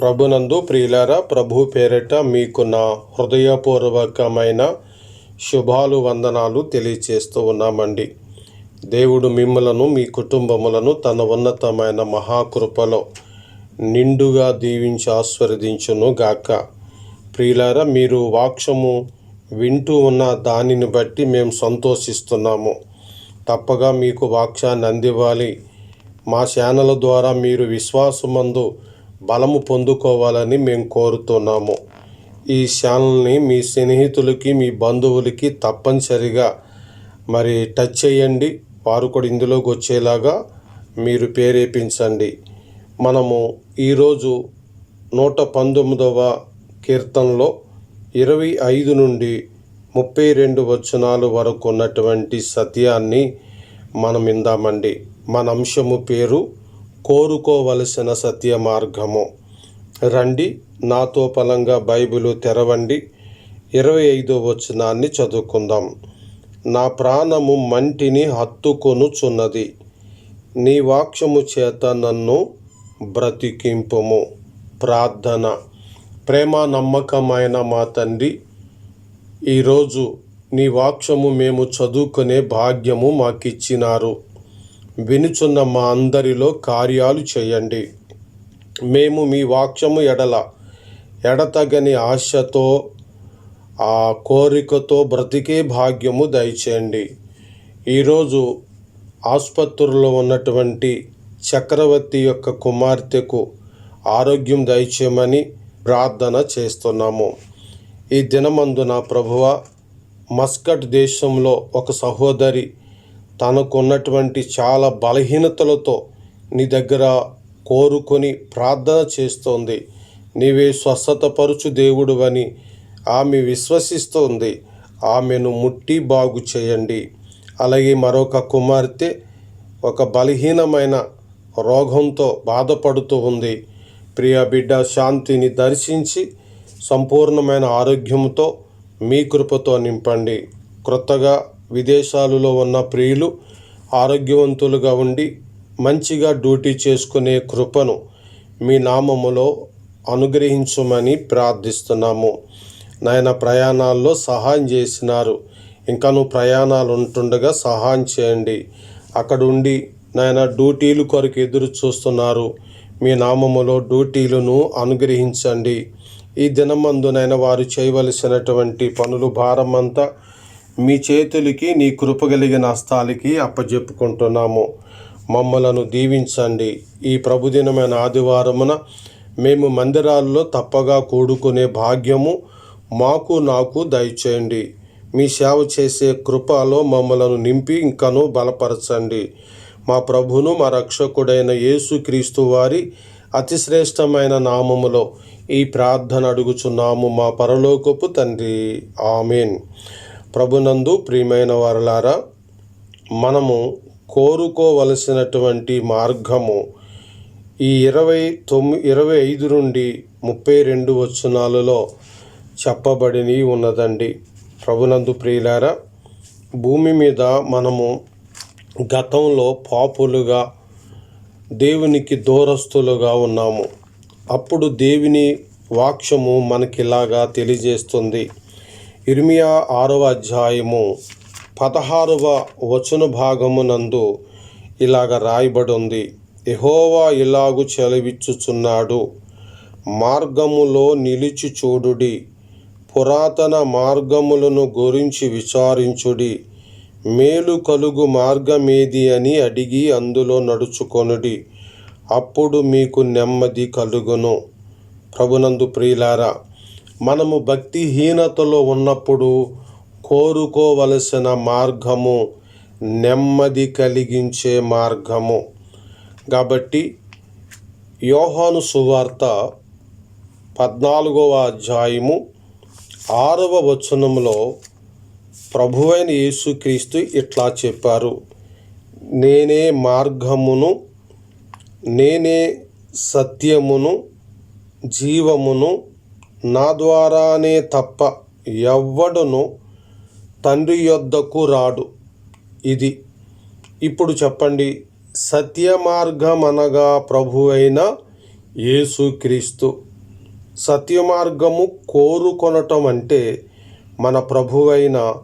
ప్రభునందు ప్రియులారా ప్రభు పేరిట మీకు నా హృదయపూర్వకమైన శుభాలు వందనాలు తెలియచేస్తూ ఉన్నామండి. దేవుడు మిమ్మలను మీ కుటుంబములను తన ఉన్నతమైన మహాకృపలో నిండుగా దీవించి ఆస్వాదించును గాక. ప్రియులారా మీరు వాక్షము వింటూ ఉన్న దానిని బట్టి మేము సంతోషిస్తున్నాము. తప్పగా మీకు వాక్యాన్ని అందివ్వాలి. మా ఛానల్ ద్వారా మీరు విశ్వాసమందు బలము పొందుకోవాలని మేము కోరుతున్నాము. ఈ ఛానల్ని మీ స్నేహితులకి మీ బంధువులకి తప్పనిసరిగా మరి టచ్ చేయండి. వారు కూడా ఇందులోకి వచ్చేలాగా మీరు ప్రేరేపించండి. మనము ఈరోజు నూట పంతొమ్మిదవ కీర్తనలో ఇరవై ఐదు నుండి ముప్పై రెండు వచనాలు వరకు ఉన్నటువంటి సత్యాన్ని మనం ఇందామండి మన అంశము పేరు కోరుకోవలసిన సత్య మార్గము రండి నాతో పలంగా బైబిలు తెరవండి. ఇరవై ఐదో వచనాన్ని చదువుకుందాం. నా ప్రాణము మంటిని హత్తుకొనుచున్నది. నీ వాక్యము చేత నన్ను బ్రతికింపుము. ప్రార్థన. ప్రేమ నమ్మకమైన మా తండ్రి ఈరోజు నీ వాక్యము మేము చదువుకునే భాగ్యము మాకిచ్చినారు. వినుచున్న మా అందరిలో కార్యాలు చేయండి. మేము మీ వాక్యము ఎడల ఎడతగని ఆశతో ఆ కోరికతో బ్రతికే భాగ్యము దయచేయండి. ఈరోజు ఆసుపత్రుల్లో ఉన్నటువంటి చక్రవర్తి యొక్క కుమార్తెకు ఆరోగ్యం దయచేయమని ప్రార్థన చేస్తున్నాము. ఈ దినమందున ప్రభువ మస్కట్ దేశంలో ఒక సహోదరి తనకున్నటువంటి చాలా బలహీనతలతో నీ దగ్గర కోరుకొని ప్రార్థన చేస్తోంది. నీవే స్వస్థతపరుచు దేవుడు అని ఆమె విశ్వసిస్తోంది. ఆమెను ముట్టి బాగు చేయండి. అలాగే మరొక కుమార్తె ఒక బలహీనమైన రోగంతో బాధపడుతూ ఉంది. ప్రియ బిడ్డ శాంతిని దర్శించి సంపూర్ణమైన ఆరోగ్యంతో మీ కృపతో నింపండి. క్రొత్తగా విదేశాలలో ఉన్న ప్రియులు ఆరోగ్యవంతులుగా ఉండి మంచిగా డ్యూటీ చేసుకునే కృపను మీ నామములో అనుగ్రహించమని ప్రార్థిస్తున్నాము. నాయన ప్రయాణాల్లో సహాయం చేసినారు. ఇంకా నువ్వు ప్రయాణాలు ఉంటుండగా సహాయం చేయండి. అక్కడ ఉండి నాయన డ్యూటీలు కొరకు ఎదురు చూస్తున్నారు. మీ నామములో డ్యూటీలను అనుగ్రహించండి. ఈ దినమందునైనా వారు చేయవలసినటువంటి పనులు భారం అంతా మీ చేతులకి నీ కృపగలిగిన హస్తాలకి అప్పజెప్పుకుంటున్నాము. మమ్మలను దీవించండి. ఈ ప్రభుదినమైన ఆదివారమున మేము మందిరాల్లో తప్పగా కూడుకునే భాగ్యము మాకు నాకు దయచేయండి. మీ సేవ చేసే కృపలో మమ్మలను నింపి ఇంకను బలపరచండి. మా ప్రభును మా రక్షకుడైన యేసుక్రీస్తు వారి అతిశ్రేష్టమైన నామములో ఈ ప్రార్థన అడుగుచున్నాము మా పరలోకపు తండ్రి. ఆమెన్. ప్రభునందు ప్రియమైన వారులారా మనము కోరుకోవలసినటువంటి మార్గము ఈ ఇరవై తొమ్మిది ఇరవై ఐదు నుండి ముప్పై రెండు వచనాలలో చెప్పబడిని ఉన్నదండి. ప్రభునందు ప్రియులారా భూమి మీద మనము గతంలో పాపులుగా దేవునికి దూరస్తులుగా ఉన్నాము. అప్పుడు దేవుని వాక్యము మనకిలాగా తెలియజేస్తుంది. ఇర్మియా ఆరవ అధ్యాయము పదహారవ వచన భాగమునందు ఇలాగ రాయబడి ఉంది ఎహోవా ఇలాగు చెలవిచ్చుచున్నాడు. మార్గములో నిలిచి చూడుడి. పురాతన మార్గములను గురించి విచారించుడి. మేలు కలుగు మార్గమేది అని అడిగి అందులో నడుచుకొనుడి. అప్పుడు మీకు నెమ్మది కలుగును. ప్రభునందు ప్రియులారా మనము భక్తిహీనతలో ఉన్నప్పుడు కోరుకోవలసిన మార్గము నెమ్మది కలిగించే మార్గము. కాబట్టి యోహాను సువార్త పద్నాలుగవ అధ్యాయము ఆరవ వచనంలో ప్రభువైన యేసుక్రీస్తు ఇట్లా చెప్పారు. నేనే మార్గమును నేనే సత్యమును జీవమును నా ద్వారానే తప్ప ఎవ్వడును తండ్రి యొద్దకు రాడు. ఇది ఇప్పుడు చెప్పండి. సత్య మార్గం అనగా ప్రభు అయిన యేసుక్రీస్తు. సత్య మార్గము కోరుకొనటం అంటే మన ప్రభువైన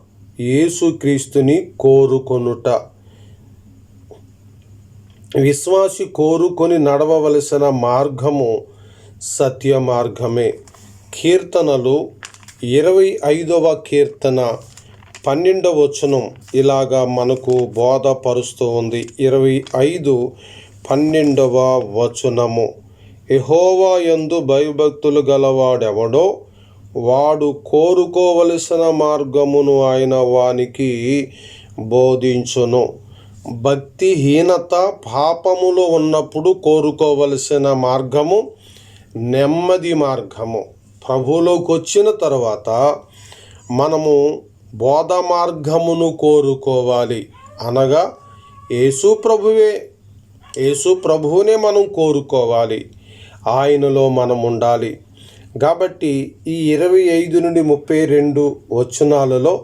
యేసుక్రీస్తుని కోరుకొనుట. విశ్వాసి కోరుకొని నడవవలసిన మార్గము సత్య మార్గమే కీర్తనలు ఇరవై ఐదవ కీర్తన పన్నెండవ వచనం ఇలాగా మనకు బోధపరుస్తూ ఉంది. ఇరవై ఐదు పన్నెండవ వచనము. ఎహోవా యందు భయభక్తులు గలవాడెవడో వాడు కోరుకోవలసిన మార్గమును ఆయన వానికి బోధించును. భక్తిహీనత పాపములో ఉన్నప్పుడు కోరుకోవలసిన మార్గము నెమ్మది మార్గము. ప్రభువులోకి వచ్చిన తర్వాత మనము బోధ మార్గమును కోరుకోవాలి. అనగా యేసు ప్రభువే యేసు ప్రభువునే మనం కోరుకోవాలి. ఆయనలో మనం ఉండాలి. కాబట్టి ఈ ఇరవై ఐదు నుండి ముప్పై రెండు వచనాలలో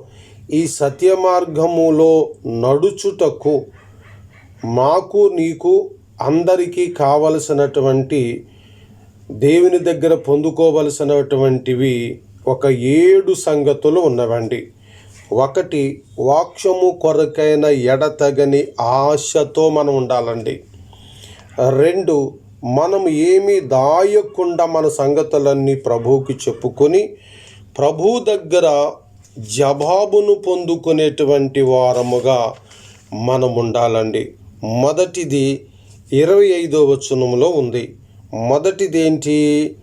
ఈ సత్య మార్గములో నడుచుటకు మాకు నీకు అందరికీ కావలసినటువంటి దేవుని దగ్గర పొందుకోవలసినటువంటివి ఒక ఏడు సంగతులు ఉన్నవండి. ఒకటి వాక్షము కొరకైన ఎడతగని ఆశతో మనం ఉండాలండి. రెండు మనం ఏమీ దాయకుండా మన సంగతులన్నీ ప్రభువుకి చెప్పుకొని ప్రభు దగ్గర జవాబును పొందుకునేటువంటి వారముగా మనం ఉండాలండి. మొదటిది ఇరవై ఐదో వచనంలో ఉంది. మొదటిదేంటి?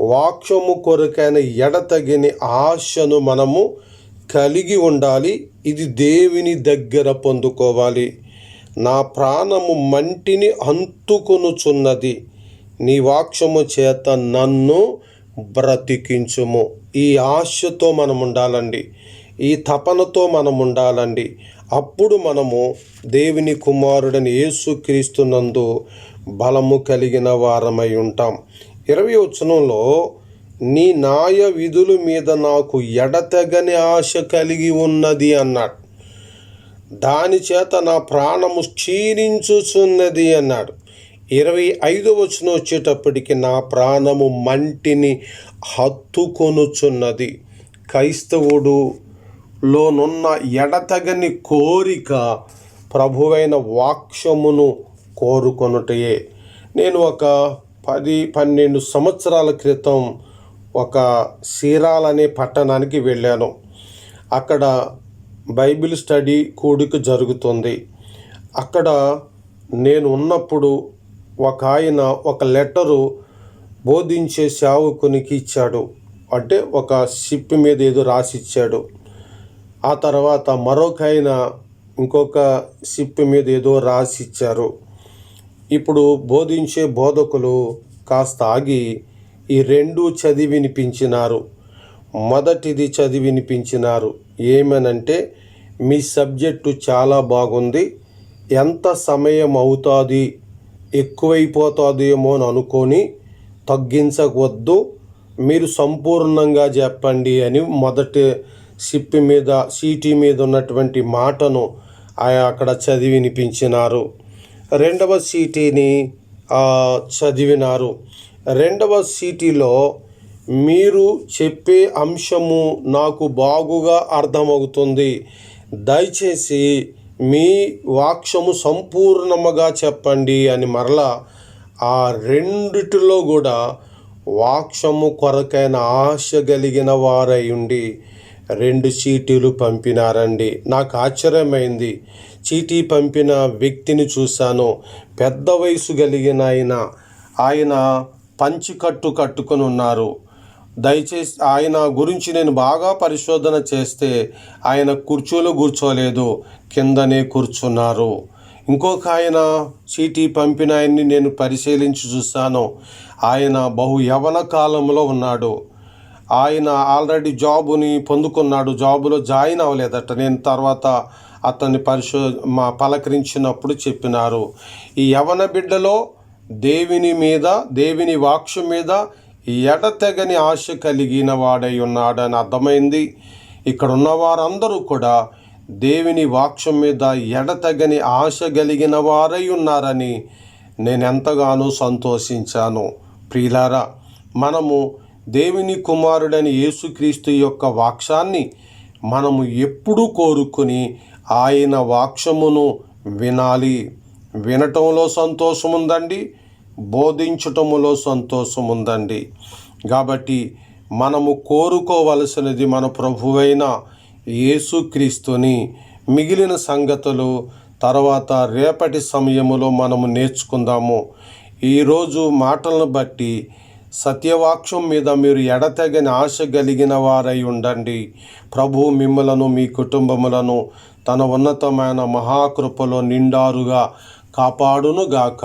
వాక్యము కొరకైన ఎడతగిన ఆశను మనము కలిగి ఉండాలి. ఇది దేవుని దగ్గర పొందుకోవాలి. నా ప్రాణము మంటిని అంతుకొనుచున్నది నీ వాక్యము చేత నన్ను బ్రతికించుము. ఈ ఆశతో మనం ఉండాలండి ఈ తపనతో మనం ఉండాలండి అప్పుడు మనము దేవుని కుమారుడని యేసుక్రీస్తునందు బలము కలిగిన వారమై ఉంటాం. ఇరవై వచనంలో నీ న్యాయ విధుల మీద నాకు ఎడతెగని ఆశ కలిగి ఉన్నది అన్నాడు. దాని చేత నా ప్రాణము క్షీణించుచున్నది అన్నాడు. ఇరవై ఐదు వచనం వచ్చేటప్పటికి నా ప్రాణము మంటిని హత్తుకొనుచున్నది. క్రైస్తవుడు లోనున్న ఎడతగని కోరిక ప్రభువైన వాక్యమును కోరుకొనుటయే. నేను ఒక పది పన్నెండు సంవత్సరాల క్రితం ఒక సీరాల్ అనే పట్టణానికి వెళ్ళాను. అక్కడ బైబిల్ స్టడీ కూడిక జరుగుతుంది. అక్కడ నేను ఉన్నప్పుడు ఒక ఆయన ఒక లెటరు బోధించే సేవకునికి ఇచ్చాడు. అంటే ఒక షిప్ మీద ఏదో రాసి ఇచ్చాడు. ఆ తర్వాత మరొక ఆయన ఇంకొక షిప్ మీద ఏదో రాసి ఇచ్చారు. ఇప్పుడు బోధించే బోధకులు కాస్త ఆగి ఈ రెండు చదివి వినిపించినారు. మొదటిది చదివి వినిపించినారు. ఏమనంటే మీ సబ్జెక్టు చాలా బాగుంది. ఎంత సమయం అవుతుంది? ఎక్కువైపోతుందేమో అని అనుకొని తగ్గించవద్దు. మీరు సంపూర్ణంగా చెప్పండి అని మొదటి సిప్పి మీద సీటీ మీద ఉన్నటువంటి మాటను అక్కడ చదివి వినిపించినారు. రెండవ సీటీని చదివినారు. రెండవ సీటీలో మీరు చెప్పే అంశము నాకు బాగుగా అర్థమవుతుంది. దయచేసి మీ వాక్యము సంపూర్ణముగా చెప్పండి అని మరలా ఆ రెండిటిలో కూడా వాక్యము కొరకైన ఆశ కలిగిన వారై ఉండి రెండు చీటీలు పంపినారండి. నాకు ఆశ్చర్యమైంది. చీటీ పంపిన వ్యక్తిని చూశాను. పెద్ద వయసు కలిగిన ఆయన ఆయన పంచికట్టు కట్టుకొని ఉన్నారు. దయచేసి ఆయన గురించి నేను బాగా పరిశోధన చేస్తే ఆయన కుర్చీలో కూర్చోలేదు కిందనే కూర్చున్నారు. ఇంకొక ఆయన చీటీ పంపిన ఆయన్ని నేను పరిశీలించి చూశాను. ఆయన బహు యవన కాలంలో ఉన్నాడు. ఆయన ఆల్రెడీ జాబుని పొందుకున్నాడు జాబులో జాయిన్ అవ్వలేదట. నేను తర్వాత అతన్ని పరిశో మా పలకరించినప్పుడు చెప్పినారు. ఈ యవన బిడ్డలో దేవుని మీద దేవుని వాక్షు మీద ఎడతెగని ఆశ కలిగిన వాడై ఉన్నాడని అర్థమైంది. ఇక్కడ ఉన్న వారందరూ కూడా దేవుని వాక్షం మీద ఎడతెగని ఆశ కలిగిన వారై ఉన్నారని నేను ఎంతగానో సంతోషించాను. ప్రియులారా మనము దేవుని కుమారుడైన యేసుక్రీస్తు యొక్క వాక్యాన్ని మనము ఎప్పుడూ కోరుకుని ఆయన వాక్షమును వినాలి. వినటంలో సంతోషం ఉందండి బోధించటములో సంతోషం ఉందండి కాబట్టి మనము కోరుకోవలసినది మన ప్రభువైన యేసుక్రీస్తుని మిగిలిన సంగతులు తర్వాత రేపటి సమయములో మనము నేర్చుకుందాము. ఈరోజు మాటలను బట్టి సత్యవాక్యం మీద మీరు ఎడతెగని ఆశ కలిగిన వారై ఉండండి. ప్రభు మిమ్మలను మీ కుటుంబములను తన ఉన్నతమైన మహాకృపలో నిండారుగా కాపాడునుగాక.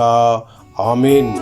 ఆమెన్.